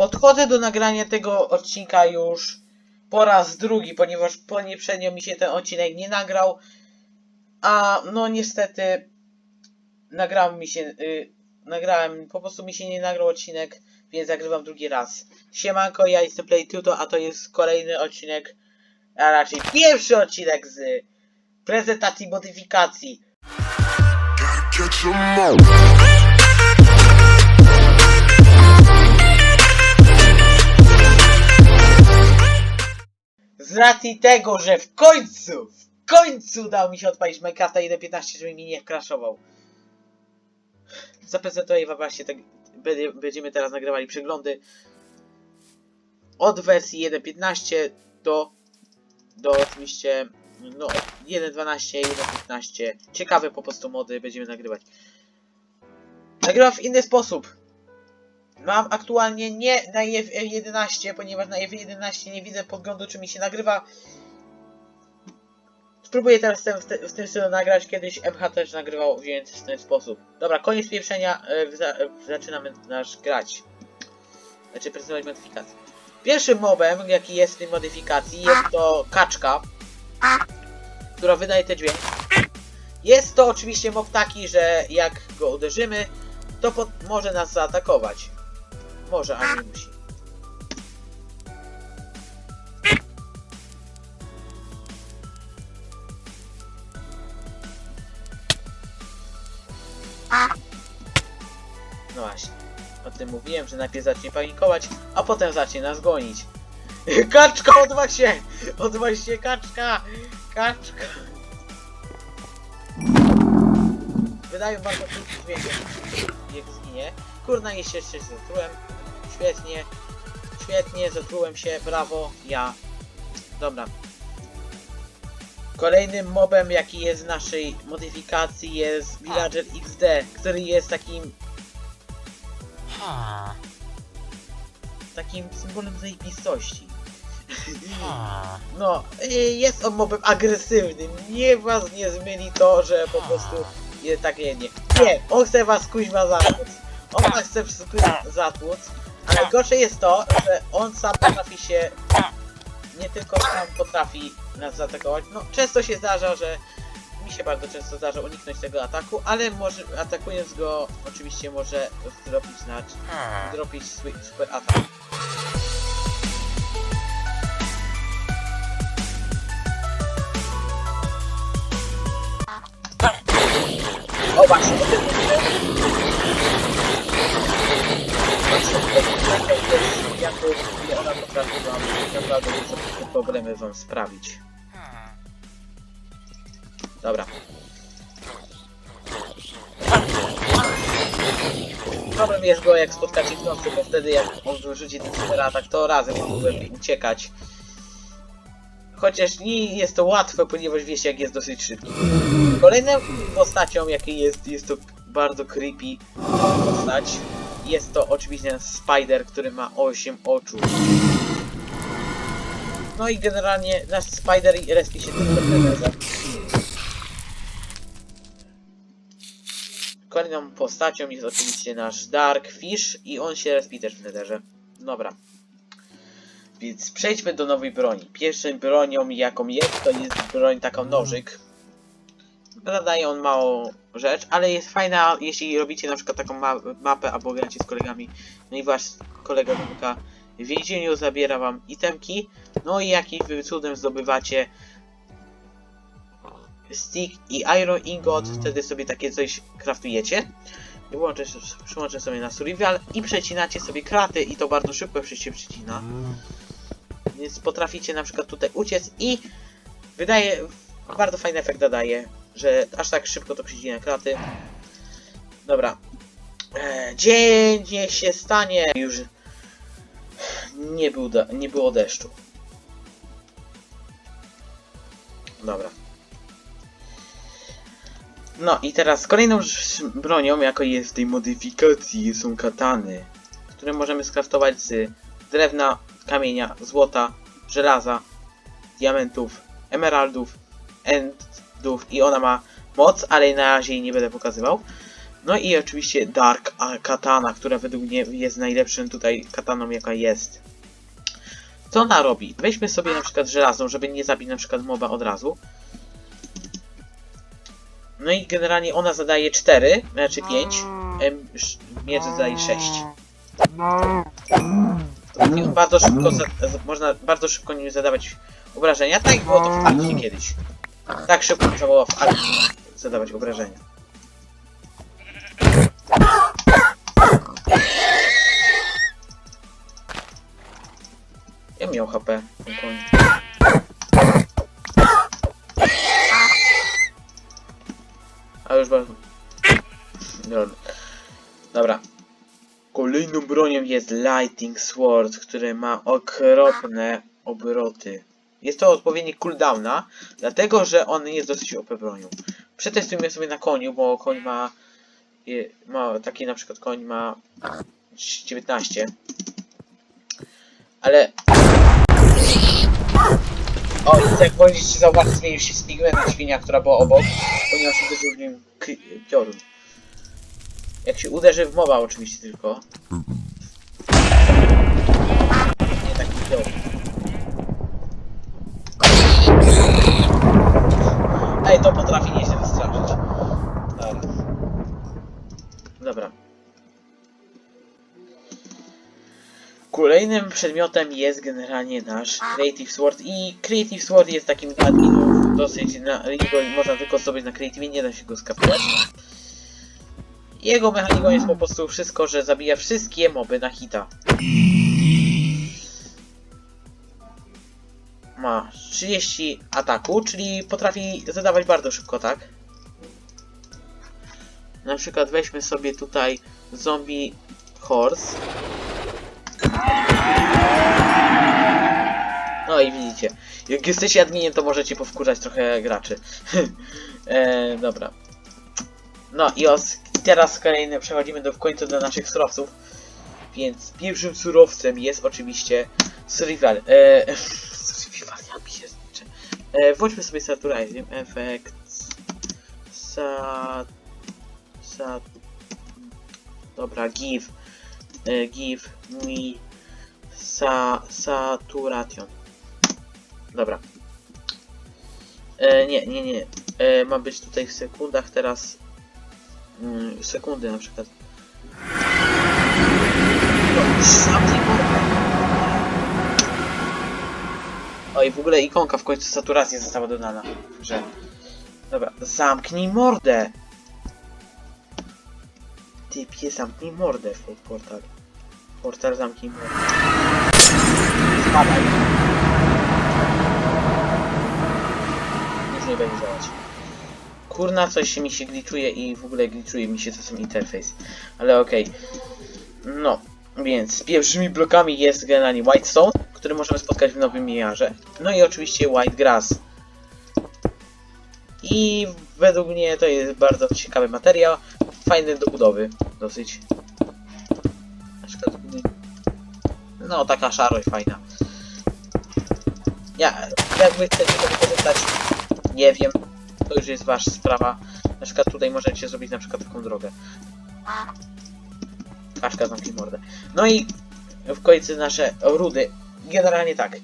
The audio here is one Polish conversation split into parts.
podchodzę do nagrania tego odcinka już po raz drugi, ponieważ poprzednio mi się ten odcinek nie nagrał. A no niestety nagrałem mi się, y, nagrałem, po prostu mi się nie nagrał odcinek, więc nagrywam drugi raz. Siemanko, ja jestem PlayTuto, a to jest kolejny odcinek, a raczej pierwszy odcinek z prezentacji modyfikacji. Z racji tego, że w końcu, w końcu udało mi się odpalić Minecrafta 1.15, żeby mi nie crashował. Zaprezentuję wam właśnie, tak, będzie- będziemy teraz nagrywali przeglądy od wersji 1.15 do, do oczywiście, no 1.12, 1.15. Ciekawe po prostu mody będziemy nagrywać. Nagrywam w inny sposób. Mam aktualnie nie na F11, ponieważ na F11 nie widzę podglądu, czy mi się nagrywa. Spróbuję teraz tym, w w tym stylu nagrać, kiedyś MH też nagrywał, więc w ten sposób. Dobra, koniec pieprzenia, e, za, zaczynamy nasz grać. Znaczy prezentować modyfikację. Pierwszym mobem, jaki jest w tej modyfikacji, jest to kaczka, która wydaje ten dźwięk. Jest to oczywiście mob taki, że jak go uderzymy, to może nas zaatakować. Może, a nie musi. No właśnie. O tym mówiłem, że najpierw zacznie panikować, a potem zacznie nas gonić. Kaczka, odważ się! Odważ się, kaczka! Kaczka! Wydają bardzo krótki dźwięk, jak- zginie. Kurna, jeszcze się zatrułem. Świetnie. Świetnie, zatrułem się. Brawo, ja. Dobra. Kolejnym mobem, jaki jest w naszej modyfikacji jest Villager XD, który jest takim takim symbolem zajebistości. No, jest on mobem agresywnym. Nie was nie zmyli to, że po prostu jest takie nie. Nie, on chce was kuźma zatłuc. On was chce przez kuźma zatłuc. A najgorsze jest to, że on sam potrafi się. Nie tylko sam potrafi nas zaatakować. No, często się zdarza, że. Mi się bardzo często zdarza uniknąć tego ataku, ale może atakując go, oczywiście może zrobić na ha. dropić swój super atak. O właśnie, o tym mówiłem. Jako ile ona potrafi wam naprawdę wysokie problemy wam sprawić. Dobra. Problem jest go jak spotkacie w nocy, bo wtedy jak on rzuci ten super atak, to razem mógłbym uciekać. Chociaż nie jest to łatwe, ponieważ wiecie jak jest dosyć szybki. Kolejną postacią jakiej jest, jest to bardzo creepy postać. Jest to oczywiście Spider, który ma 8 oczu. No i generalnie nasz Spider respi się tylko netherze. Kolejną postacią jest oczywiście nasz Dark Fish i on się respi też w netherze. Dobra. Więc przejdźmy do nowej broni. Pierwszą bronią jaką jest, to jest broń taką nożyk. Zadaje on małą rzecz, ale jest fajna, jeśli robicie na przykład taką ma mapę albo gracie z kolegami. No i wasz kolega zamyka w więzieniu, zabiera wam itemki. No i jakimś wy cudem zdobywacie stick i iron ingot, wtedy sobie takie coś craftujecie. I włączę, przyłączę sobie na survival i przecinacie sobie kraty i to bardzo szybko się przecina. Więc potraficie na przykład tutaj uciec i wydaje, bardzo fajny efekt dodaje, że aż tak szybko to przecina kraty. Dobra. E, dzień niech się stanie. Już nie, był nie było deszczu. Dobra. No i teraz kolejną bronią, jako jest w tej modyfikacji, są katany, które możemy skraftować z drewna, kamienia, złota, żelaza, diamentów, emeraldów, endów i ona ma moc, ale na razie jej nie będę pokazywał. No i oczywiście Dark Katana, która według mnie jest najlepszym tutaj kataną jaka jest. Co ona robi? Weźmy sobie na przykład żelazną, żeby nie zabić na przykład moba od razu. No i generalnie ona zadaje 4, znaczy 5, miecz zadaje 6. I bardzo szybko za, można bardzo szybko nim zadawać obrażenia, tak jak było to w akcji kiedyś. Tak szybko było w akcji zadawać obrażenia. Ja miał HP. A już bardzo... Dobra. Kolejną bronią jest Lighting Sword, które ma okropne obroty. Jest to odpowiednik cooldowna, dlatego że on jest dosyć OP bronią. Przetestujmy sobie na koniu, bo koń ma, ma taki na przykład koń ma 19. Ale... O, jak możecie zauważyć, zmienił się z pigmentem świnia, która była obok, ponieważ uderzył w nim piorun. Jak się uderzy w mowa oczywiście tylko. Nie taki piorun. Ej, to potrafi nieźle wystraszyć. Dobra. Dobra. Kolejnym przedmiotem jest generalnie nasz Creative Sword i Creative Sword jest takim adminów dosyć na go można tylko zdobyć na Creative, nie da się go skapnąć. Jego mechaniką jest po prostu wszystko, że zabija wszystkie moby na hita. Ma 30 ataku, czyli potrafi zadawać bardzo szybko, tak? Na przykład weźmy sobie tutaj zombie horse. No i widzicie, jak jesteście adminem, to możecie powkurzać trochę graczy. e, dobra. No i os, teraz kolejne przechodzimy do, w końcu do naszych surowców. Więc pierwszym surowcem jest oczywiście survival. E, survival, ja pierniczę. E, włączmy sobie Saturatorium Effects. Sat... Dobra, give. Give me sa, saturation. Dobra. E, nie, nie, nie. E, ma być tutaj w sekundach teraz. Mm, sekundy na przykład. O i w ogóle ikonka w końcu saturacji została dodana grze. Dobra, zamknij mordę! Typie, zamknij mordę w portal. Portal zamknij mordę. Spadaj. Już nie będzie działać. Kurna, coś mi się glitchuje i w ogóle glitchuje mi się czasem interfejs. Ale okej. No, więc pierwszymi blokami jest generalnie Whitestone, który możemy spotkać w Nowym Mijarze. No i oczywiście White Grass. I według mnie to jest bardzo ciekawy materiał. Fajny do budowy, dosyć. No taka szaro i fajna. Ja, jak wy chcecie to wykorzystać, nie wiem. To już jest wasza sprawa. Na przykład tutaj możecie zrobić na przykład taką drogę. Kaszka zamknij mordę. No i w końcu nasze rudy. Generalnie tak.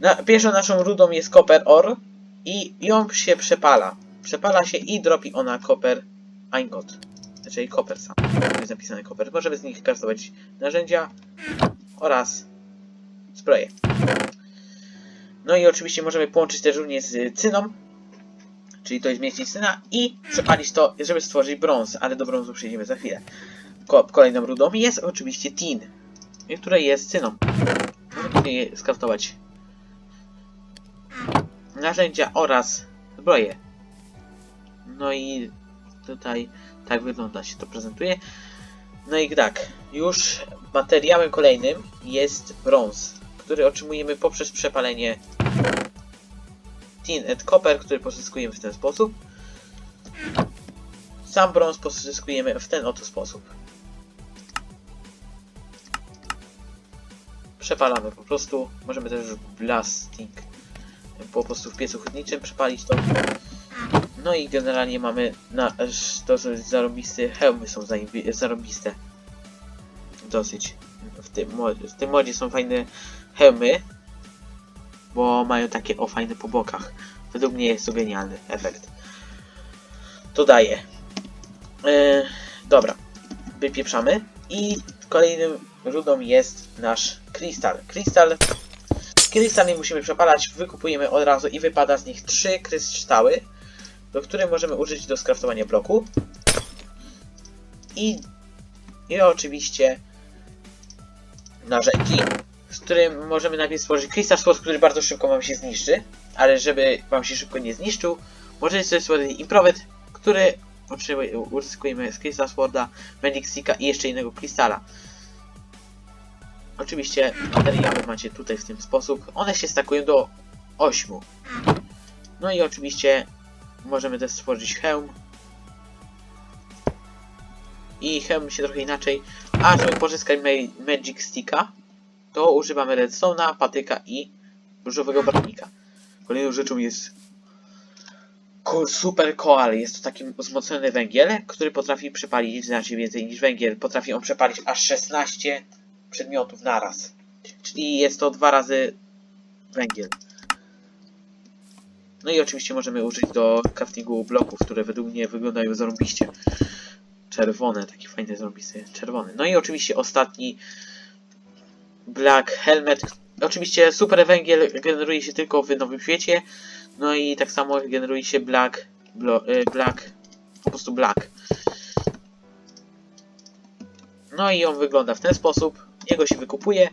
Na, pierwszą naszą rudą jest copper ore i ją się przepala. Przepala się i dropi ona copper eingot. Czyli copper sam. Jest napisane copper. Możemy z nich kraftować narzędzia oraz zbroje. No i oczywiście możemy połączyć też również z cyną, czyli to jest zmieścić cyna i przepalić to, żeby stworzyć brąz, ale do brązu przejdziemy za chwilę. Ko kolejną rudą jest oczywiście tin, która jest cyną. Możemy je skraftować narzędzia oraz zbroje. No i tutaj tak wygląda się to prezentuje. No i tak, już materiałem kolejnym jest brąz, który otrzymujemy poprzez przepalenie tin and copper, który pozyskujemy w ten sposób. Sam brąz pozyskujemy w ten oto sposób. Przepalamy po prostu. Możemy też blasting po prostu w piecu chłodniczym przepalić to. No i generalnie mamy na dosyć zarobisty, hełmy są zarobiste. Dosyć. W tym, w tym modzie są fajne hełmy, bo mają takie o fajne po bokach. Według mnie jest to genialny efekt. To daje. Yy, dobra, wypieprzamy i kolejnym rudą jest nasz krystal. Krystal Krystal nie musimy przepalać, wykupujemy od razu i wypada z nich trzy kryształy, do których możemy użyć do skraftowania bloku. I, i oczywiście narzędzi, z którym możemy najpierw stworzyć Crystal Sword, który bardzo szybko wam się zniszczy, ale żeby wam się szybko nie zniszczył, możecie sobie stworzyć Improvet, który uzyskujemy z Crystal Sworda, Magic i jeszcze innego krystala. Oczywiście materiały macie tutaj w ten sposób. One się stakują do 8. No i oczywiście możemy też stworzyć hełm. I hełm się trochę inaczej. A żeby pozyskać ma Magic Sticka, to używamy redstone'a, patyka i różowego barwnika. Kolejną rzeczą jest Super Koal. Jest to taki wzmocniony węgiel, który potrafi przepalić znacznie więcej niż węgiel. Potrafi on przepalić aż 16 przedmiotów naraz. Czyli jest to dwa razy węgiel. No i oczywiście możemy użyć do craftingu bloków, które według mnie wyglądają zarąbiście. Czerwone, taki fajny zarąbisty czerwony. No i oczywiście ostatni Black Helmet. Oczywiście super węgiel generuje się tylko w Nowym Świecie. No i tak samo generuje się Black, y, Black, po prostu Black. No i on wygląda w ten sposób. Jego się wykupuje.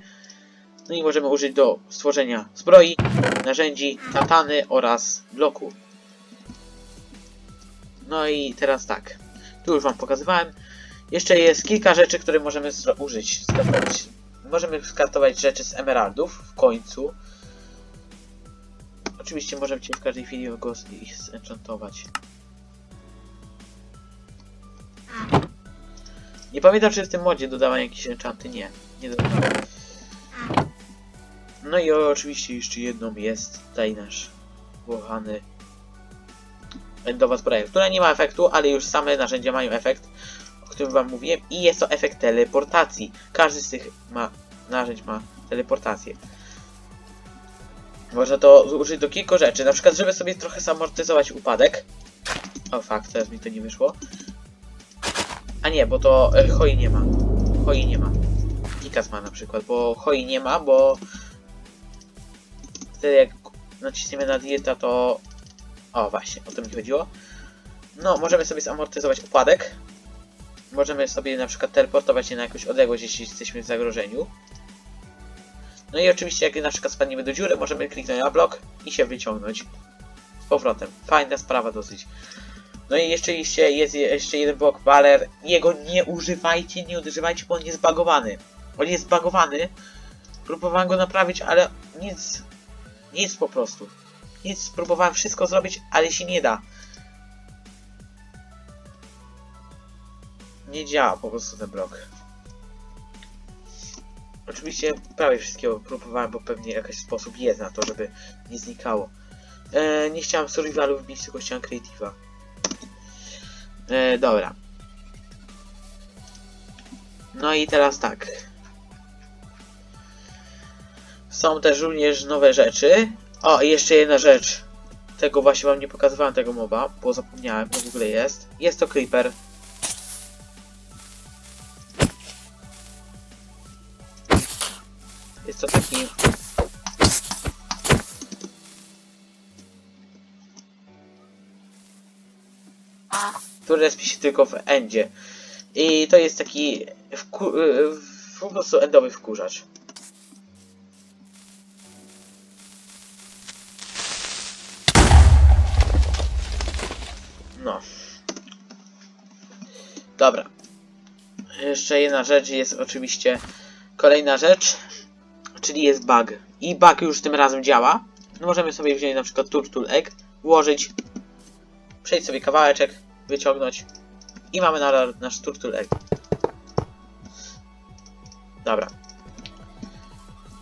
No i możemy użyć do stworzenia zbroi, narzędzi, katany oraz bloku. No i teraz tak. Tu już wam pokazywałem. Jeszcze jest kilka rzeczy, które możemy użyć. Skraftować. Możemy skraftować rzeczy z emeraldów w końcu. Oczywiście możemy w każdej chwili go ich zenchantować. Nie pamiętam, czy w tym modzie dodawałem jakieś enchanty. Nie, nie dodawałem. No i oczywiście jeszcze jedną jest tutaj nasz kochany endowa zbroja, która nie ma efektu, ale już same narzędzia mają efekt, o którym wam mówiłem i jest to efekt teleportacji. Każdy z tych ma, narzędzi ma teleportację. Można to użyć do kilku rzeczy, na przykład żeby sobie trochę zamortyzować upadek. O fuck, teraz mi to nie wyszło. A nie, bo to e, hoi nie ma. Hoi nie ma. Pikas ma na przykład, bo hoi nie ma, bo wtedy jak naciśniemy na dieta, to... O, właśnie, o to mi chodziło. No, możemy sobie zamortyzować upadek. Możemy sobie na przykład teleportować się na jakąś odległość, jeśli jesteśmy w zagrożeniu. No i oczywiście, jak na przykład spadniemy do dziury, możemy kliknąć na blok i się wyciągnąć. Z powrotem. Fajna sprawa dosyć. No i jeszcze, jest jeszcze jeden blok baler. Jego nie używajcie, nie używajcie, bo on jest zbagowany. On jest zbagowany. Próbowałem go naprawić, ale nic. Nic po prostu. Nic, próbowałem wszystko zrobić, ale się nie da. Nie działa po prostu ten blok. Oczywiście prawie wszystkiego próbowałem, bo pewnie jakiś sposób jest na to, żeby nie znikało. E, nie chciałem survivalu wbić, tylko chciałem creative'a. E, dobra. No i teraz tak. Są też również nowe rzeczy. O, i jeszcze jedna rzecz. Tego właśnie wam nie pokazywałem tego moba, bo zapomniałem, to w ogóle jest. Jest to Creeper. Jest to taki... Który respi się tylko w endzie. I to jest taki wku... po prostu endowy wkurzacz. No. Dobra. Jeszcze jedna rzecz jest oczywiście kolejna rzecz, czyli jest bug. I bug już tym razem działa. No możemy sobie wziąć na przykład turtle egg, włożyć, przejść sobie kawałeczek, wyciągnąć i mamy na nasz turtle egg. Dobra.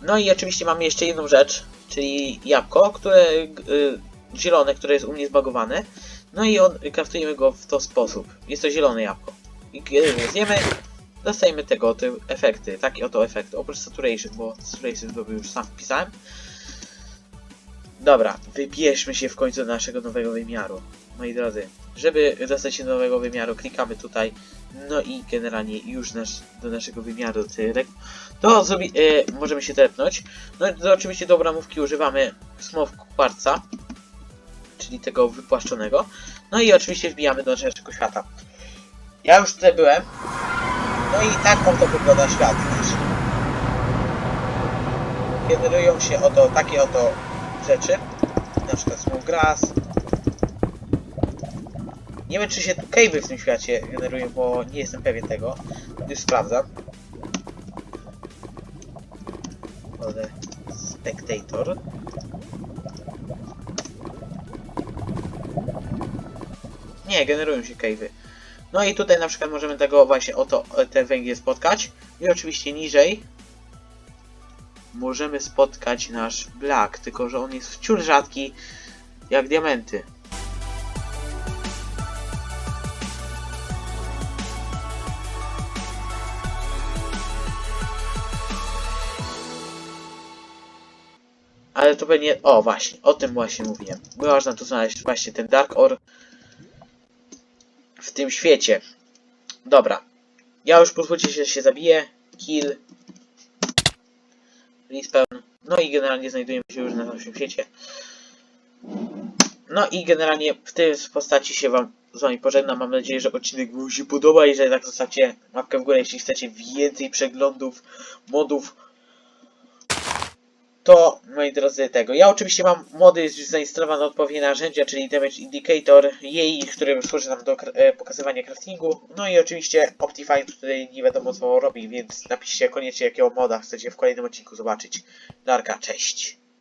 No i oczywiście mamy jeszcze jedną rzecz, czyli jabłko, które y, zielone, które jest u mnie zbagowane. No i on, kraftujemy go w to sposób. Jest to zielone jabłko. I kiedy go zjemy, dostajemy tego oto efekty. Takie oto efekty. Oprócz saturation, bo saturation to już sam wpisałem. Dobra, wybierzmy się w końcu do naszego nowego wymiaru. Moi drodzy, żeby dostać się do nowego wymiaru, klikamy tutaj. No i generalnie już nasz, do naszego wymiaru tyrek. To zrobi, e, możemy się tepnąć. No to oczywiście do bramówki używamy smow kwarca, czyli tego wypłaszczonego. No i oczywiście wbijamy do naszego świata. Ja już tutaj byłem. No i tak oto wygląda świat. Generują się oto takie oto rzeczy. Na przykład small. Nie wiem czy się tu cave'y w tym świecie generują, bo nie jestem pewien tego. Już sprawdzam. Spectator. Nie, generują się cave'y. No i tutaj na przykład możemy tego właśnie oto ten węgiel spotkać. I oczywiście niżej możemy spotkać nasz black, tylko że on jest wciąż rzadki jak diamenty. Ale to pewnie... O, właśnie, o tym właśnie mówiłem. Można tu znaleźć właśnie ten Dark Ore w tym świecie. Dobra. Ja już pozwólcie się, że się zabiję. Kill. Respawn. No i generalnie znajdujemy się już na naszym świecie. No i generalnie w tej postaci się wam z wami pożegnam. Mam nadzieję, że odcinek wam się podoba i że tak zostawcie łapkę w górę, jeśli chcecie więcej przeglądów, modów. To, moi drodzy, tego. Ja oczywiście mam mody już zainstalowane odpowiednie narzędzia, czyli Damage Indicator, jej, który służy nam do e, pokazywania craftingu. No i oczywiście Optifine, który nie wiadomo co robi, więc napiszcie koniecznie jakiego moda chcecie w kolejnym odcinku zobaczyć. Darka, cześć.